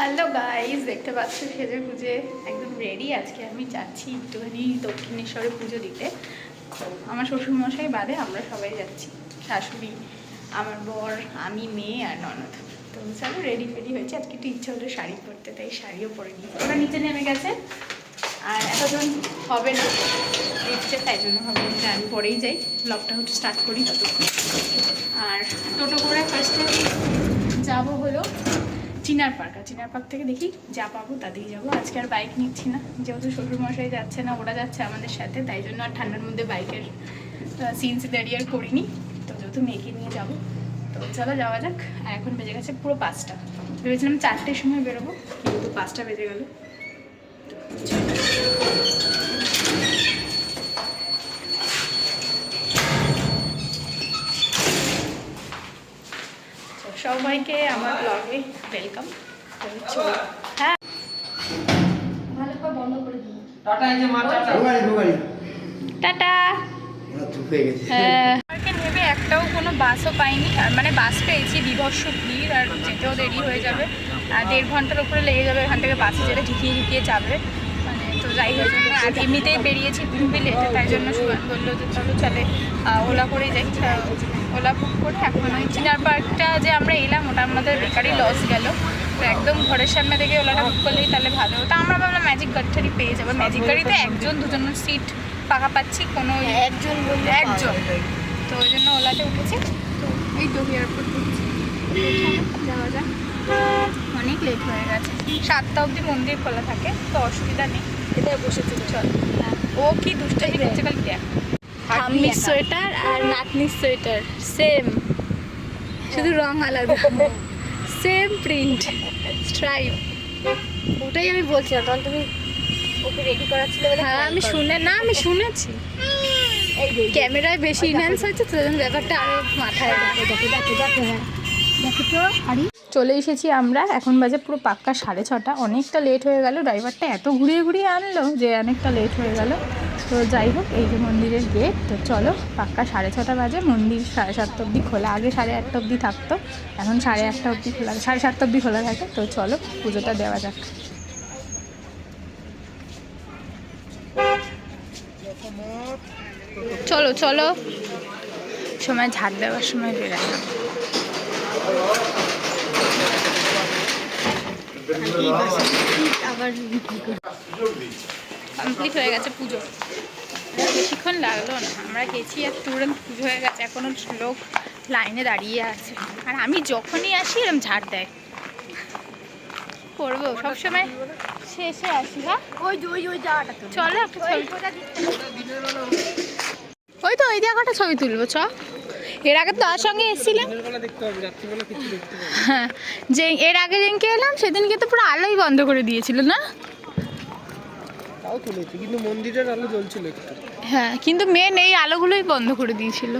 Hello guys দেখতে পাচ্ছ সেজে পুজে একদম রেডি আজকে আমি যাচ্ছি একটুখানি দক্ষিণেশ্বরে পুজো দিতে। আমার শ্বশুরমশাই বাদে আমরা সবাই যাচ্ছি। শাশুড়ি, আমার বর, আমি, মেয়ে আর ননদ। তো চলো রেডি ফেডি হয়েছে। আজকে একটু ইচ্ছে হলো শাড়ি পরতে, তাই শাড়িও পরে নিই ওরা নিচে নেমে গেছে। আর এতজন হবে না। দিচ্ছে তাই জন্য হবে যে আমি পরেই যাই। ব্লগটা হচ্ছে স্টার্ট করি ততক্ষণ। আর টোটো করে ফার্স্টে যাব হলো চিনার পার্ক, আর চিনার পার্ক থেকে দেখি যা পাবো তাতেই যাব। আজকে আর বাইক নিচ্ছি না, যেহেতু শ্বশুরমশাই যাচ্ছে না, ওরা যাচ্ছে আমাদের সাথে, তাই জন্য আর ঠান্ডার মধ্যে বাইকের সিনস দাঁড়িয়ে করিনি। তো যেহেতু মেয়েকে নিয়ে যাব, তো চলো যাওয়া যাক। আর এখন বেজে গেছে পুরো পাঁচটা। ভেবেছিলাম চারটের সময় বেরোবো, কিন্তু পাঁচটা বেজে গেলো। সবাইকে আমার ব্লগে ওয়েলকাম হ্যাঁ। ভালো করে বন্ধ করে দিন টাটা এই যে মা টাটা। ঢোকারি ঢোকারি টাটা। ওরা ধুপে গেছে। পার্কে নেমে একটাও কোনো বাসও পাইনি। আর মানে বাস পেয়েছি বিভৎস ভিড় আর যেতেও দেরি হয়ে যাবে। আর দেড় ঘণ্টার উপরে লেগে যাবে এখান থেকে বাসে যেতে ঢুকিয়ে ঢুকিয়ে যাবে। যাই যাবে আর এমনিতেই বেরিয়েছি খুবই লেটে তাই জন্য সুমান বলল যে চলো চলে ওলা করেই যাই। ওলা বুক করে এখন ওই চিনার পার্কটা যে আমরা এলাম ওটা আমাদের বেকারই লস গেল। তো একদম ঘরের সামনে থেকে ওলাটা বুক করলেই তাহলে ভালো হতো। আমরা ভাবলাম ম্যাজিক গাড়িটারই পেয়ে যাব। ম্যাজিক গাড়িতে একজন দুজন সিট পাকা পাচ্ছি কোনো একজন একজন। তো ওই জন্য ওলাতে উঠেছি। তো এই তো এয়ারপোর্ট যাওয়া যাক। অনেক লেট হয়ে গেছে সাতটা অবধি মন্দির খোলা থাকে তো অসুবিধা নেই এটাই বসেছিল চল ও কি দুষ্টামি করছে কাল দেখ ঠাম্মির সোয়েটার আর নাতনির সোয়েটার সেম শুধু রং আলাদা সেম প্রিন্ট স্ট্রাইপ ওটাই আমি বলছিলাম তখন তুমি ওকে রেডি করাচ্ছিলে বলে হ্যাঁ আমি শুনে না আমি শুনেছি ক্যামেরায় বেশি ইনহ্যান্স হয়েছে তো ব্যাপারটা আরও মাথায় দেখো দেখো দেখো হ্যাঁ দেখো তো আরে চলে এসেছি আমরা। এখন বাজে পুরো পাক্কা সাড়ে ছটা। অনেকটা লেট হয়ে গেল। ড্রাইভারটা এত ঘুরিয়ে ঘুরিয়ে আনলো যে অনেকটা লেট হয়ে গেল। তো যাই হোক, এই যে মন্দিরের গেট তো চলো, পাক্কা সাড়ে ছটা বাজে। মন্দির সাড়ে সাতটা অবধি খোলা। আগে সাড়ে আটটা অবধি থাকতো। এখন সাড়ে আটটা অবধি খোলা সাড়ে সাতটা অবধি খোলা থাকে। তো চলো, পুজোটা দেওয়া যাক। চলো চলো। সময় ঝাড় দেওয়ার সময় বেরাই আবার কমপ্লিট হয়ে গেছে পুজো। বেশিক্ষণ লাগল না। আমরা গেছি আর তুরন্ত পুজো হয়ে গেছে। এখনও লোক লাইনে দাঁড়িয়ে আছে। আর আমি যখনই আসি এরকম ঝাড় দেয়। করব। সবসময় শেষে আসি হ্যাঁ? ওই ওই ওই জায়গাটা চলো একটা ছবি। ওই তো ওই জায়গাটা ছবি তুলবো চ। এর আগে তো তার সঙ্গে এসেছিলাম। হ্যাঁ যে এর আগে যেদিনকে এলাম সেদিনকে তো পুরো আলোই বন্ধ করে দিয়েছিল না? কিন্তু মন্দিরের আলো জ্বলছিল হ্যাঁ কিন্তু মেন এই আলোগুলোই বন্ধ করে দিয়েছিল।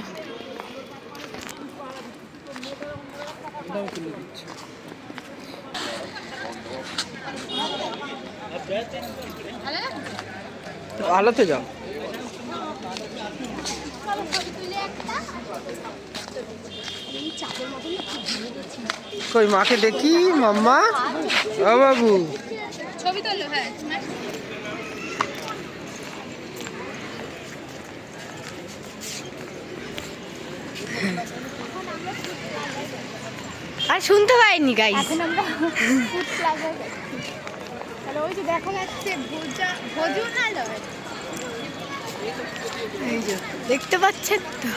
আলোতে যাও। কই মাকে দেখি? মাম্মা? ও বাবু। ছবি তুললো হ্যাঁ। আর শুনতে পাইনি গাইস এখন আমরা ফুড প্লাজা তাহলে ওই যে দেখা যাচ্ছে ভোজা ভোজনালয় দেখতে পাচ্ছেন তো?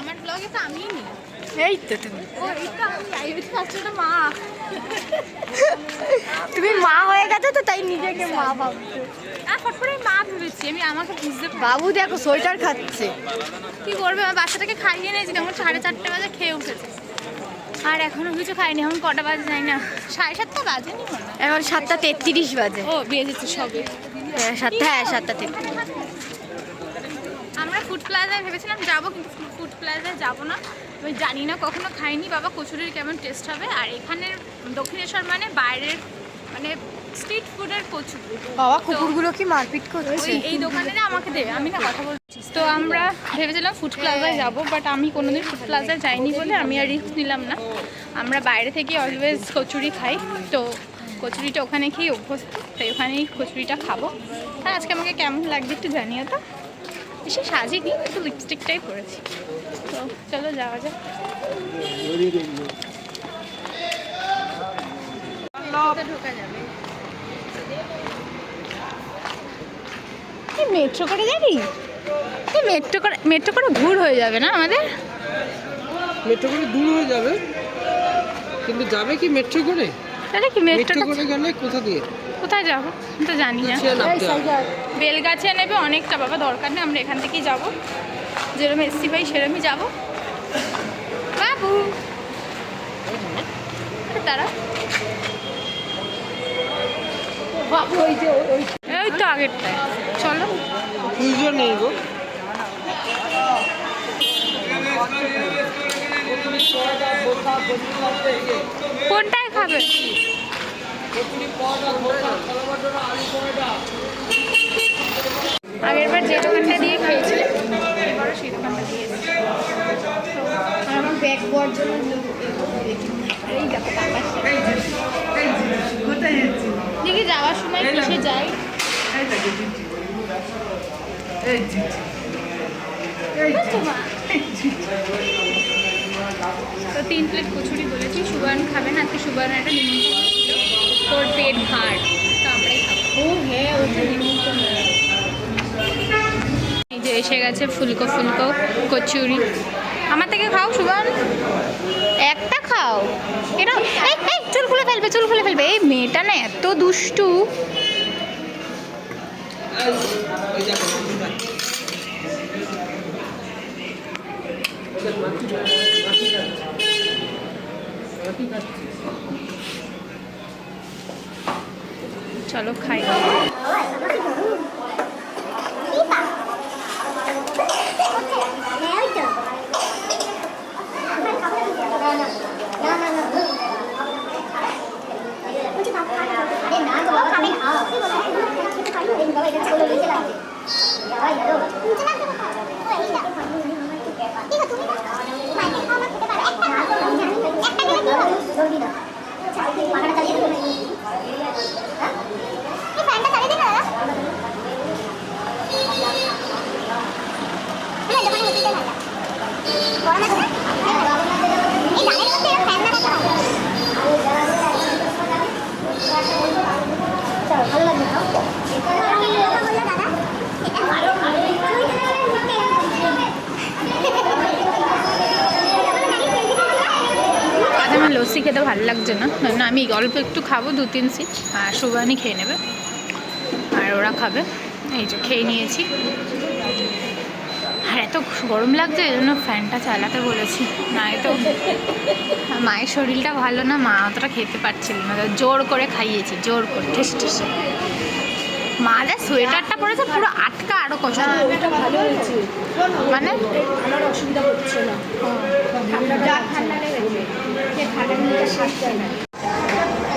আমার ব্লগে তো আমিই নেই। এই তো তুমি। আমি মা। তুমি মা হয়ে গেছো তো তাই নিজেকে মা ভাবছ। ফট করে মা ভেবেছি আমি আমাকে বুঝতে বাবু দেখো সোয়েটার খাচ্ছে। কি করবে? আমার বাচ্চাটাকে খাইয়ে নিয়েছি তখন সাড়ে চারটে বাজে খেয়ে উঠেছে। আর এখনও কিছু খাইনি এখন কটা বাজে যাই না। সাড়ে সাতটা বাজেনি মনে হয়। এখন সাতটা তেত্রিশ বাজে। ও বেজেছে সবে। সাতটা হ্যাঁ সাতটা তেত্রিশ আমরা ফুড প্লাজায় ভেবেছিলাম যাব কিন্তু ফুড প্লাজায় যাব না। আমি জানি না কখনো খাইনি। বাবা কচুরির কেমন টেস্ট হবে? আর এখানের দক্ষিণেশ্বর মানে বাইরের মানে স্ট্রিট ফুডের কচুরি বাবা কুকুরগুলো কি মারপিট করছে? এই দোকানে না আমাকে দেবে আমি না কথা বলছি। তো আমরা ভেবেছিলাম ফুড প্লাজায় যাব বাট আমি কোনোদিন ফুড প্লাজায় যাইনি বলে আমি আর রিস্ক নিলাম না। আমরা বাইরে থেকে অলওয়েজ কচুরি খাই তো কচুরিটা ওখানে খেয়ে অভ্যস্ত তাই ওখানেই কচুরিটা খাব। আর আজকে আমাকে কেমন লাগছে একটু জানিও তো। বেশি সাজিনি একটু লিপস্টিকটাই পরেছি। তো চলো যাওয়া যাক। ঢোকা যাবে মেট্রো করে যাবি? মেট্রো করে মেট্রো করে ভুল হয়ে যাবে না আমাদের? মেট্রো করে দূর হয়ে যাবে। কিন্তু যাবে কি মেট্রো করে? তাহলে কি মেট্রো মেট্রোটা করে গেলে কোথা দিয়ে? কোথায় যাব? আমি তো জানি না। বেলগাছিয়া নেবে অনেকটা বাবা দরকার নেই আমরা এখান থেকেই যাব। যেরকম এসছি ভাই সেরকমই যাব। বাবু! তারা এই তো আগেরটায় চলো। পুজো নেই গো। কোনটায় খাবে আগের বার যে দোকানটা দিয়ে খেয়েছিলেন এবারও সেই দোকানটা দিয়ে এসেছি। তো আমার ব্যাগ জন্য এই দেখো দেখি যাওয়ার সময় কিসে যাই? তো তিন প্লেট কচুরি বলেছি। সুবর্ণ খাবে না আজকে সুবর্ণ একটা নিমন্ত্রণ ছিল। তোর পেট ভার তো আমরাই খাব। হ্যাঁ ওটা নিমন্ত্রণ। এই যে এসে গেছে ফুলকো ফুলকো কচুরি। আমার থেকে খাও সুবান একটা খাও। এটা চুল খুলে ফেলবে চুল খুলে ফেলবে। এই মেয়েটা না এত দুষ্টু। চলো খাই। লস্যি খেতে ভালো লাগছে না। না আমি অল্প একটু খাব দু তিন সিট আর সুবানি খেয়ে নেবে। আর ওরা খাবে। এই যে খেয়ে নিয়েছি। আর এত গরম লাগছে এই জন্য ফ্যানটা চালাতে বলেছি। না তো মায়ের শরীরটা ভালো না মা অতটা খেতে পারছিল না। জোর করে খাইয়েছি জোর করে ঠেস ঠেসে। মা যা সোয়েটারটা পরেছে পুরো আটকা আরও কষ্ট ভালো হয়েছে। মানে? অসুবিধা হচ্ছে না। যা ঠান্ডা লেগেছে সে ঠান্ডা নিয়ে। সারতে না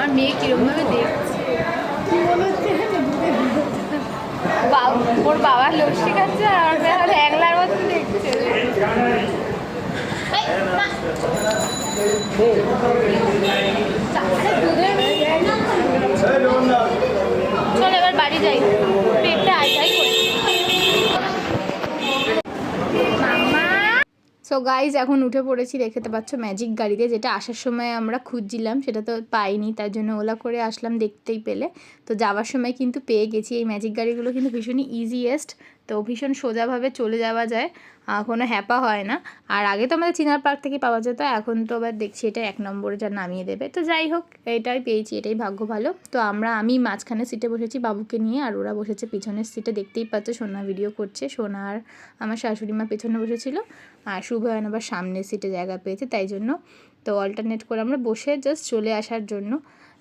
আর মেয়ে কিরমভাবে দেখছে? বাবা ওর বাবা লস্যি খাচ্ছে আর ওর মেয়ে হলো একলার মতন দেখছে এই, মা। আরে দুধের সো গাইজ এখন উঠে পড়েছি, দেখতে পাচ্ছ ম্যাজিক গাড়িতে, যেটা আসার সময় আমরা খুঁজছিলাম, সেটা তো পাইনি, তার জন্য ওলা করে আসলাম দেখতেই পেলে। তো যাওয়ার সময় কিন্তু পেয়ে গেছি, এই ম্যাজিক গাড়িগুলো কিন্তু ভীষণই ইজিয়েস্ট তো ভীষণ সোজাভাবে চলে যাওয়া যায়। কোনো হ্যাপা হয় না। আর আগে তো আমাদের চিনার পার্ক থেকে পাওয়া যেত, এখন তো আবার দেখছি এটা এক নম্বরে যা নামিয়ে দেবে। তো যাই হোক, এটাই পেয়েছি, এটাই ভাগ্য ভালো। তো আমরা, আমি মাঝখানে সিটে বসেছি বাবুকে নিয়ে, আর ওরা বসেছে পিছনের সিটে দেখতেই পাচ্ছ সোনা ভিডিও করছে। সোনা আর আমার শাশুড়ি মা পেছনে বসেছিল, আর শুভয়ন আবার সামনের সিটে জায়গা পেয়েছে, তাই জন্য। তো অল্টারনেট করে আমরা বসে জাস্ট চলে আসার জন্য।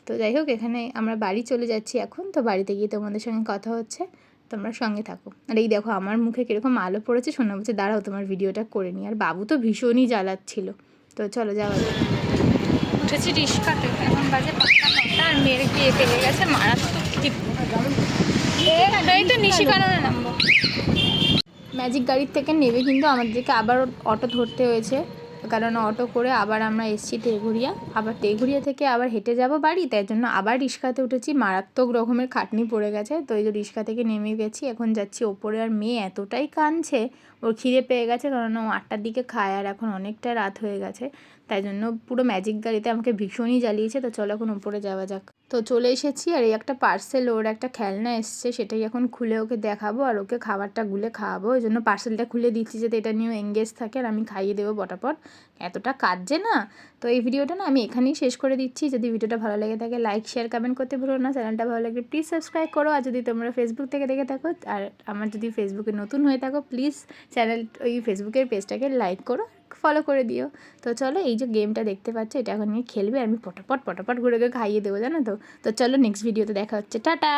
তো যাই হোক, এখানে আমরা বাড়ি চলে যাচ্ছি এখন। তো বাড়িতে গিয়ে তোমাদের সঙ্গে কথা হচ্ছে। তোমরা সঙ্গে থাকো। আর এই দেখো আমার মুখে কীরকম আলো পড়েছে শোনা বলছে দাঁড়াও তোমার ভিডিওটা করে নিই। আর বাবু তো ভীষণই জ্বালাচ্ছিল। তো চলো যাওয়া যাক। উঠেছি রিস্কাতে এখন বাজে পাঁচটা আর মেয়ের গিয়ে পেলে গেছে মারাত্মক এই তো নিশিকাননে নামবো ম্যাজিক গাড়ির থেকে নেবে কিন্তু আমাদেরকে আবার অটো ধরতে হয়েছে। কারণ অটো করে আবার আমরা এসছি তেঘুরিয়া। আবার তেঘুরিয়া থেকে আবার হেঁটে যাব বাড়ি, তাই জন্য আবার রিক্সাতে উঠেছি। মারাত্মক রকমের খাটনি পড়ে গেছে। তো এই যে রিক্সা থেকে নেমে গেছি, এখন যাচ্ছি ওপরে। আর মেয়ে এতটাই কাঁদছে, ওর খিদে পেয়ে গেছে, কারণ ও আটটার দিকে খায়, আর এখন অনেকটা রাত হয়ে গেছে। তাই জন্য পুরো ম্যাজিক গাড়িতে আমাকে ভীষণই জ্বালিয়েছে, তো চলো এখন উপরে যাওয়া যাক। তো চলে এসেছি আর এই একটা পার্সেল ওর একটা খেলনা এসছে, সেটাই এখন খুলে ওকে দেখাবো আর ওকে খাবারটা গুলে খাওয়াবো। ওই জন্য পার্সেলটা খুলে দিচ্ছি যাতে এটা নিয়েও এঙ্গেজ থাকে আর আমি খাইয়ে দেবো পটাপট। এতটা কাঁদছে না? তো এই ভিডিওটা না আমি এখানেই শেষ করে দিচ্ছি। যদি ভিডিওটা ভালো লেগে থাকে লাইক শেয়ার কমেন্ট করতে ভুলো না। চ্যানেলটা ভালো লাগলে প্লিজ সাবস্ক্রাইব করো। আর যদি তোমরা ফেসবুক থেকে দেখে থাকো, আর আমার যদি ফেসবুকে নতুন হয়ে থাকো প্লিজ চ্যানেল, ওই ফেসবুকের পেজটাকে লাইক করো। ফলো করে দিও। তো চলো এই যে গেমটা দেখতে পাচ্ছ, এটা এখন নিয়ে খেলবে, আমি পটাপট পটাপট ঘুরে খাইয়ে দেবো, জানো তো? তো চলো নেক্সট ভিডিওতে দেখা হচ্ছে। টাটা!